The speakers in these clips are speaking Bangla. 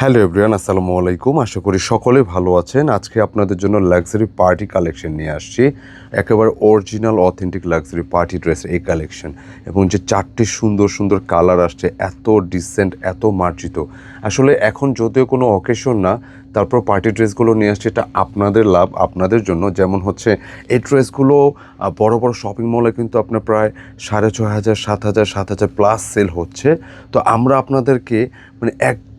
হ্যালো এভরিওয়ান, আসসালামু আলাইকুম। আশা করি সকলে ভালো আছেন। আজকে আপনাদের জন্য লাক্সারি পার্টি কালেকশন নিয়ে আসছি। একেবারে অরিজিনাল অথেন্টিক লাক্সারি পার্টি ড্রেসের এই কালেকশন এবং যে চারটি সুন্দর সুন্দর কালার আসছে, এত ডিসেন্ট এত মার্জিত। আসলে এখন যদিও কোনো অকেশন না, তারপর পার্টি ড্রেসগুলো নিয়ে আসছে, এটা আপনাদের লাভ, আপনাদের জন্য। যেমন হচ্ছে, এই ড্রেসগুলো বড় বড় শপিং মলে কিন্তু আপনার প্রায় সাড়ে ছয় হাজার, সাত হাজার সাত হাজার প্লাস সেল হচ্ছে। তো আমরা আপনাদেরকে মানে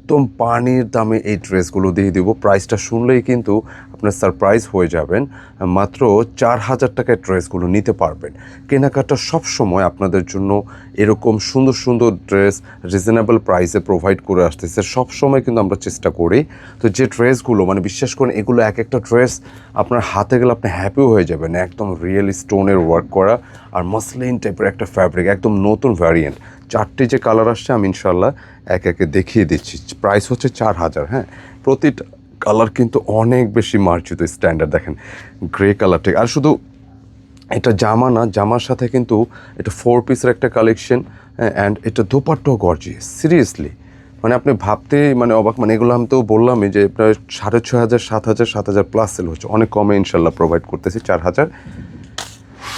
একদম পানির দামে এই ড্রেসগুলো দিয়ে দেবো। প্রাইসটা শুনলেই কিন্তু আপনার সারপ্রাইজ হয়ে যাবেন। মাত্র চার হাজার টাকায় ড্রেসগুলো নিতে পারবেন। কেনাকাটা সব সময় আপনাদের জন্য এরকম সুন্দর সুন্দর ড্রেস রিজনেবল প্রাইসে প্রোভাইড করে আসতেছে। সব সময় কিন্তু আমরা চেষ্টা করি। তো যে ড্রেসগুলো মানে বিশ্বাস করেন এগুলো এক একটা ড্রেস আপনার হাতে গেলে আপনি হ্যাপিও হয়ে যাবেন। একদম রিয়েল স্টোনের ওয়ার্ক করা আর মসলিন টাইপের একটা ফ্যাব্রিক একদম নতুন ভ্যারিয়েন্ট চারটি যে কালার আসছে, আমি ইনশাল্লাহ এক একে দেখিয়ে দিচ্ছি। প্রাইস হচ্ছে চার হাজার হ্যাঁ? প্রতিটা কালার কিন্তু অনেক বেশি মার্জিত স্ট্যান্ডার্ড দেখেন। গ্রে কালারটা আর শুধু এটা জামা না, জামার সাথে কিন্তু এটা ফোর পিসের একটা কালেকশন হ্যাঁ অ্যান্ড এটা দোপাট্টাও গর্জিয়াস সিরিয়াসলি মানে আপনি ভাবতে মানে অবাক মানে এগুলো আমি তো বললামই যে প্রায় সাড়ে ছয় হাজার, সাত হাজার সাত হাজার প্লাস সেল হচ্ছে। অনেক কমে ইনশাল্লাহ প্রোভাইড করতেছি চার হাজার।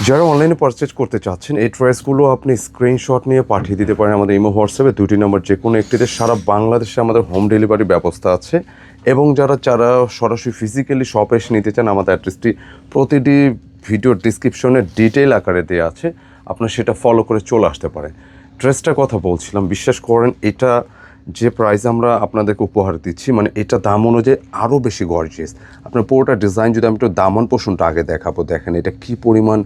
যারা অনলাইনে পারচেজ করতে চাচ্ছেন, এই ড্রেসগুলো আপনি স্ক্রিনশট নিয়ে পাঠিয়ে দিতে পারেন আমাদের ইমো হোয়াটসঅ্যাপে দুটি নম্বর যে কোনো একটিতে সারা বাংলাদেশে আমাদের হোম ডেলিভারি ব্যবস্থা আছে। এবং যারা যারা সরাসরি ফিজিক্যালি শপে এসে নিতে চান, আমাদের অ্যাড্রেসটি প্রতিটি ভিডিওর ডিসক্রিপশনে ডিটেইল আকারে দেওয়া আছে। আপনার সেটা ফলো করে চলে আসতে পারেন। ড্রেসটার কথা বলছিলাম, বিশ্বাস করেন, এটা যে প্রাইস আমরা আপনাদেরকে উপহার দিচ্ছি মানে এটা দাম অনুযায়ী আরও বেশি গর্জিয়াস আপনার পুরোটা ডিজাইন যদি আমি একটু দামন পোষণটা আগে দেখাবো, দেখেন এটা কি পরিমাণ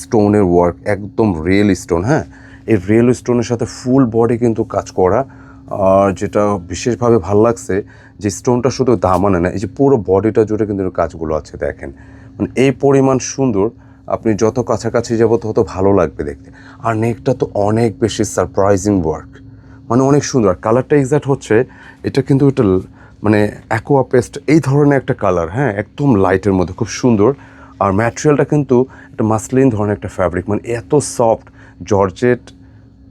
স্টোনের ওয়ার্ক একদম রিয়েল স্টোন হ্যাঁ? এই রিয়েল স্টোনের সাথে ফুল বডি কিন্তু কাজ করা, আর যেটা বিশেষভাবে ভালো লাগছে যে স্টোনটা শুধু দামানে না, এই যে পুরো বডিটা জুড়ে কিন্তু কাজগুলো আছে, দেখেন। মানে এই পরিমাণ সুন্দর, আপনি যত কাছাকাছি যাব তত ভালো লাগবে দেখতে। আর নেকটা তো অনেক বেশি সারপ্রাইজিং ওয়ার্ক মানে অনেক সুন্দর। আর কালারটা এক্সাক্ট হচ্ছে, এটা কিন্তু একটা মানে অ্যাকোয়া পেস্ট এই ধরনের একটা কালার হ্যাঁ একদম লাইটের মধ্যে, খুব সুন্দর। আর ম্যাটেরিয়ালটা কিন্তু একটা মাসলিন ধরনের একটা ফ্যাব্রিক মানে এত সফট জর্জেট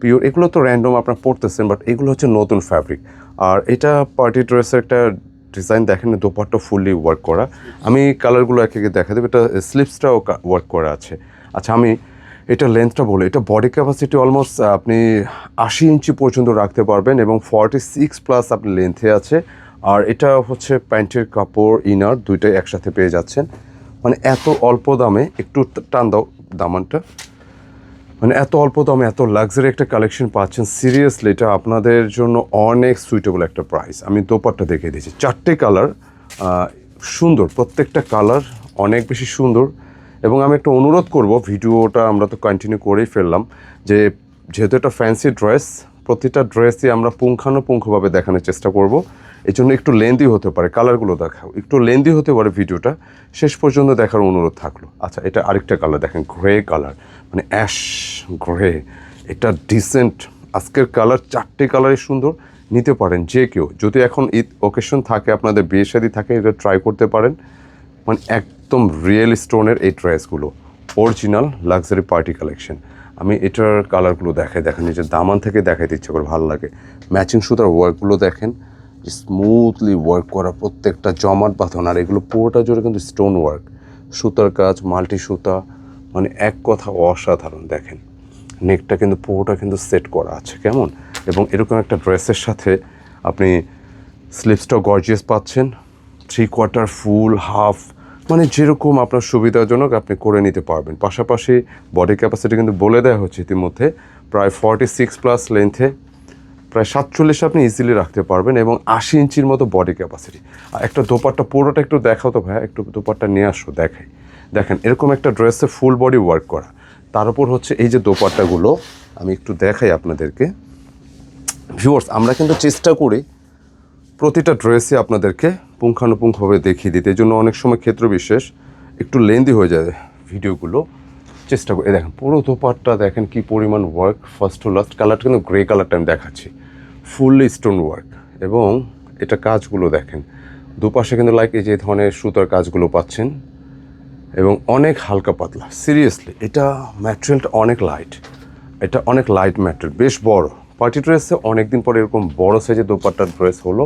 পিওর এগুলো তো র্যান্ডম আপনার পড়তেছেন বাট এগুলো হচ্ছে নতুন ফ্যাব্রিক আর এটা পার্টি ড্রেসের একটা ডিজাইন দেখেন, দোপাট্টা ফুললি ওয়ার্ক করা। আমি কালারগুলো এক একে দেখা দেবো, এটা স্লিপসটাও ওয়ার্ক করা আছে। আচ্ছা আমি এটা লেন্থটা বলে, এটা বডি ক্যাপাসিটি অলমোস্ট আপনি আশি ইঞ্চি পর্যন্ত রাখতে পারবেন এবং ফর্টি সিক্স প্লাস আপনি লেন্থে আছে। আর এটা হচ্ছে প্যান্টের কাপড় ইনার দুইটাই একসাথে পেয়ে যাচ্ছেন। মানে এত অল্প দামে, একটু টান দাও দামানটা। মানে এত অল্প দামে, এত লাক্সারি একটা কালেকশন পাচ্ছেন সিরিয়াসলি এটা আপনাদের জন্য অনেক সুইটেবল একটা প্রাইস আমি দোপাট্টা দেখে দিয়েছি চারটে কালার সুন্দর, প্রত্যেকটা কালার অনেক বেশি সুন্দর। এবং আমি একটা অনুরোধ করব, ভিডিওটা আমরা তো কন্টিনিউ করেই ফেললাম, যে যেহেতু এটা ফ্যান্সি ড্রেস প্রতিটা ড্রেসই আমরা পুঙ্খানুপুঙ্খভাবে দেখানোর চেষ্টা করব। এই জন্য একটু লেন্দি হতে পারে কালারগুলো দেখাও। একটু লেন্দি হতে পারে ভিডিওটা, শেষ পর্যন্ত দেখার অনুরোধ থাকল। আচ্ছা এটা আরেকটা কালার দেখেন গ্রে কালার মানে অ্যাশ গ্রে এটা ডিসেন্ট আজকের কালার চারটে কালারই সুন্দর, নিতে পারেন যে কেউ। যদি এখন ঈদ ওকেশন থাকে, আপনাদের বিয়ে শাদী থাকে, এটা ট্রাই করতে পারেন। মানে একদম রিয়েল স্টোনের এই ড্রেসগুলো। অরিজিনাল লাক্সারি পার্টি কালেকশন আমি এটার কালারগুলো দেখাই, দেখেন নিজের দামান থেকে দেখাইতে ইচ্ছে করে, ভালো লাগে। ম্যাচিং সুতার ওয়ার্কগুলো দেখেন স্মুথলি ওয়ার্ক করা প্রত্যেকটা জমাট বাঁধন, আর এগুলো পুরোটা জুড়ে কিন্তু স্টোন ওয়ার্ক সুতার কাজ, মাল্টি সুতা মানে এক কথা অসাধারণ, দেখেন। নেকটা কিন্তু পুরোটা কিন্তু সেট করা আছে, কেমন? এবং এরকম একটা ড্রেসের সাথে আপনি স্লিপসটাও গর্জিয়াস পাচ্ছেন। থ্রি কোয়ার্টার ফুল হাফ মানে যেরকম আপনার সুবিধাজনক আপনি করে নিতে পারবেন। পাশাপাশি বডি ক্যাপাসিটি কিন্তু বলে দেওয়া হচ্ছে ইতিমধ্যে, প্রায় ফর্টি সিক্স প্লাস লেন্থে প্রায় সাতচল্লিশ আপনি ইজিলি রাখতে পারবেন এবং আশি ইঞ্চির মতো বডি ক্যাপাসিটি আর একটা দোপাট্টা পুরোটা একটু দেখাও তো ভাই একটু দোপাট্টা নিয়ে আসো, দেখাই। দেখেন, এরকম একটা ড্রেসে ফুল বডি ওয়ার্ক করা। তার উপর হচ্ছে এই যে দোপাট্টাগুলো, আমি একটু দেখাই আপনাদেরকে। ভিউয়ার্স আমরা কিন্তু চেষ্টা করি প্রতিটা ড্রেসই আপনাদেরকে পুঙ্খানুপুঙ্খভাবে দেখিয়ে দিতে। এই জন্য অনেক সময় ক্ষেত্র বিশেষ একটু লেন্দি হয়ে যায় ভিডিওগুলো। চেষ্টা করি। দেখেন, পুরো দোপাট্টা দেখেন কি পরিমাণ ওয়ার্ক ফার্স্ট টু লাস্ট কালারটা কিন্তু গ্রে কালারটা আমি দেখাচ্ছি। ফুললি স্টোন ওয়ার্ক এবং এটা কাজগুলো দেখেন, দুপাশে কিন্তু লাইক এই যে ধরনের সুতার কাজগুলো পাচ্ছেন। এবং অনেক হালকা পাতলা। সিরিয়াসলি এটা ম্যাটেরিয়ালটা অনেক লাইট এটা অনেক লাইট ম্যাটেরিয়াল বেশ বড়। পার্টি ড্রেসে অনেক দিন পরে এরকম বড় সাইজের দোপাট্টার ড্রেস হলো।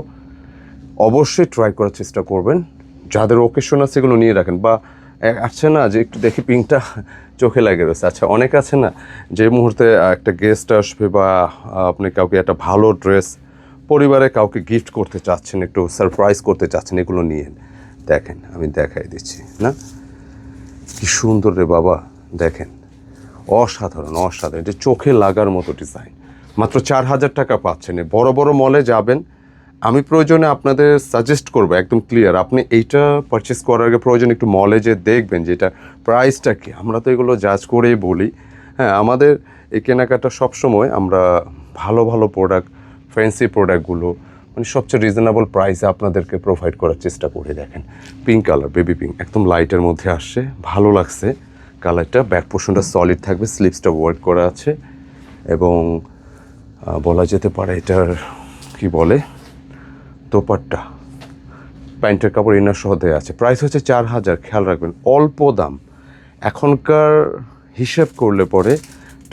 অবশ্যই ট্রাই করার চেষ্টা করবেন। যাদের ওকেশন আছে এগুলো নিয়ে রাখেন। বা আছে না যে একটু দেখি পিঙ্কটা চোখে লাগে রয়েছে। আচ্ছা অনেক আছে না যে মুহূর্তে একটা গেস্ট আসবে বা আপনি কাউকে একটা ভালো ড্রেস পরিবারে কাউকে গিফট করতে চাচ্ছেন, একটু সারপ্রাইজ করতে চাচ্ছেন, এগুলো নিয়ে দেখেন। আমি দেখাই দিচ্ছি, না? কি সুন্দর রে বাবা, দেখেন। অসাধারণ অসাধারণ। এটা চোখে লাগার মতো ডিজাইন মাত্র চার হাজার টাকা পাচ্ছেন। বড় বড় মলে যাবেন আমি প্রয়োজনে আপনাদের সাজেস্ট করব, একদম ক্লিয়ার আপনি এইটা পারচেস করার আগে প্রয়োজন একটু মলে যে দেখবেন যে এটা প্রাইসটা কি। আমরা তো এগুলো জাজ করেই বলি। হ্যাঁ আমাদের এই কেনাকাটা সবসময় আমরা ভালো ভালো প্রোডাক্ট ফ্যান্সি প্রোডাক্টগুলো মানে সবচেয়ে রিজনেবল প্রাইসে আপনাদেরকে প্রোভাইড করার চেষ্টা করে দেখেন। পিঙ্ক কালার বেবি পিঙ্ক একদম লাইটের মধ্যে আসছে, ভালো লাগছে। কালারটা ব্যাক পোর্শনটা সলিড থাকবে স্লিপসটা ওয়ার্ক করা আছে। এবং বলা যেতে পারে এটার, কি বলে? দোপাট্টা। প্যান্টের কাপড় ইনার সহ দেওয়া আছে। প্রাইস হচ্ছে চার হাজার, খেয়াল রাখবেন, অল্প দাম। এখনকার হিসেব করলে পরে,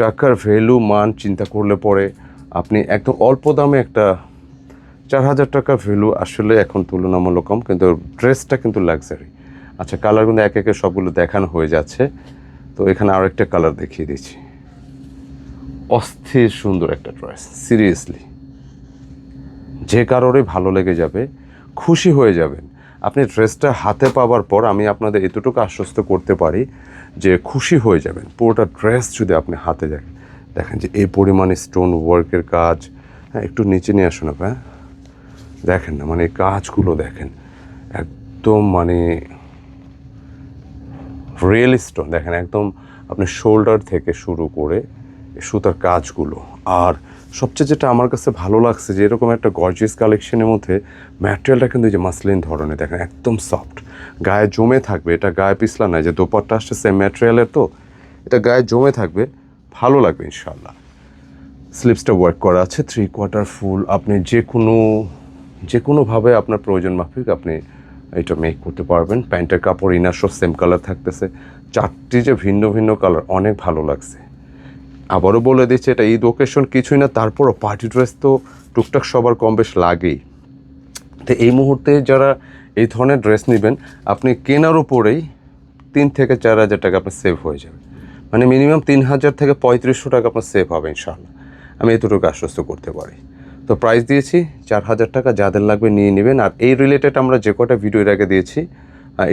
টাকার ভ্যালু মান চিন্তা করলে পরে, আপনি একদম অল্প দামে একটা চার হাজার টাকা ভ্যালু আসলে এখন তুলনামূলক কম, কিন্তু ড্রেসটা কিন্তু লাক্সারি আচ্ছা কালারগুলো এক একে সবগুলো দেখানো হয়ে যাচ্ছে। তো এখানে আরও একটা কালার দেখিয়ে দিচ্ছি। অস্থির সুন্দর একটা ড্রেস সিরিয়াসলি যে কারোরই ভালো লেগে যাবে, খুশি হয়ে যাবেন। আপনি ড্রেসটা হাতে পাওয়ার পর আমি আপনাদের এতটুকু আশ্বস্ত করতে পারি যে খুশি হয়ে যাবেন। পুরোটা ড্রেস যদি আপনি হাতে দেখেন দেখেন যে এই পরিমাণে স্টোন ওয়ার্কের কাজ। হ্যাঁ একটু নিচে নিয়ে আসুন আপনি হ্যাঁ। দেখেন না মানে কাজগুলো দেখেন, একদম মানে রিয়েল স্টোন দেখেন, একদম আপনি শোল্ডার থেকে শুরু করে সুতার কাজগুলো, আর সবচেয়ে যেটা আমার কাছে ভালো লাগছে যে এরকম একটা গর্জিয়াস কালেকশনের মধ্যে ম্যাটেরিয়ালটা কিন্তু যে মাসলিন ধরনের, দেখেন, একদম সফট গায়ে জমে থাকবে, এটা গায়ে পিছলা নাই যে দোপাট্টা আসছে সেম ম্যাটেরিয়ালের তো, এটা গায়ে জমে থাকবে, ভালো লাগবে ইনশাল্লাহ স্লিপসটা ওয়ার্ক করা আছে থ্রি কোয়ার্টার ফুল আপনি যে কোনো যে কোনোভাবে আপনার প্রয়োজন মাফিক আপনি এটা মেক করতে পারবেন। প্যান্টের কাপড় ইনার সব সেম কালার থাকতেছে। চারটি যে ভিন্ন ভিন্ন কালার অনেক ভালো লাগছে। আবারও বলে দিচ্ছে, এটা ঈদ ওকেশন কিছুই না, তারপরও পার্টি ড্রেস তো টুকটাক সবার কম বেশ লাগেই। তো এই মুহূর্তে যারা এই ধরনের ড্রেস নেবেন, আপনি কেনার উপরেই তিন থেকে চার হাজার টাকা আপনার সেভ হয়ে যাবে। মানে মিনিমাম তিন হাজার থেকে পঁয়ত্রিশশো টাকা আপনার সেভ হবে ইনশাল্লাহ আমি এতটুকু আশ্বস্ত করতে পারি। তো প্রাইস দিয়েছি, চার হাজার টাকা যাদের লাগবে নিয়ে নেবেন। আর এই রিলেটেড আমরা যে কটা ভিডিও এর আগে দিয়েছি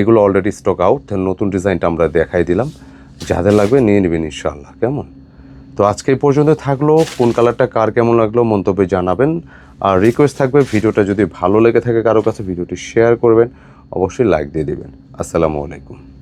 এগুলো অলরেডি স্টক আউট নতুন ডিজাইনটা আমরা দেখাই দিলাম। যাদের লাগবে নিয়ে নেবেন ইনশাল্লাহ কেমন? তো আজকে এই পর্যন্ত থাকল। কোন কালারটা কার কেমন লাগল মন্তব্যে জানাবেন। আর রিকোয়েস্ট থাকবে, ভিডিওটা যদি ভালো লেগে থাকে কারও কাছে, ভিডিওটি শেয়ার করবেন। অবশ্যই লাইক দিয়ে দেবেন। আসসালামু আলাইকুম।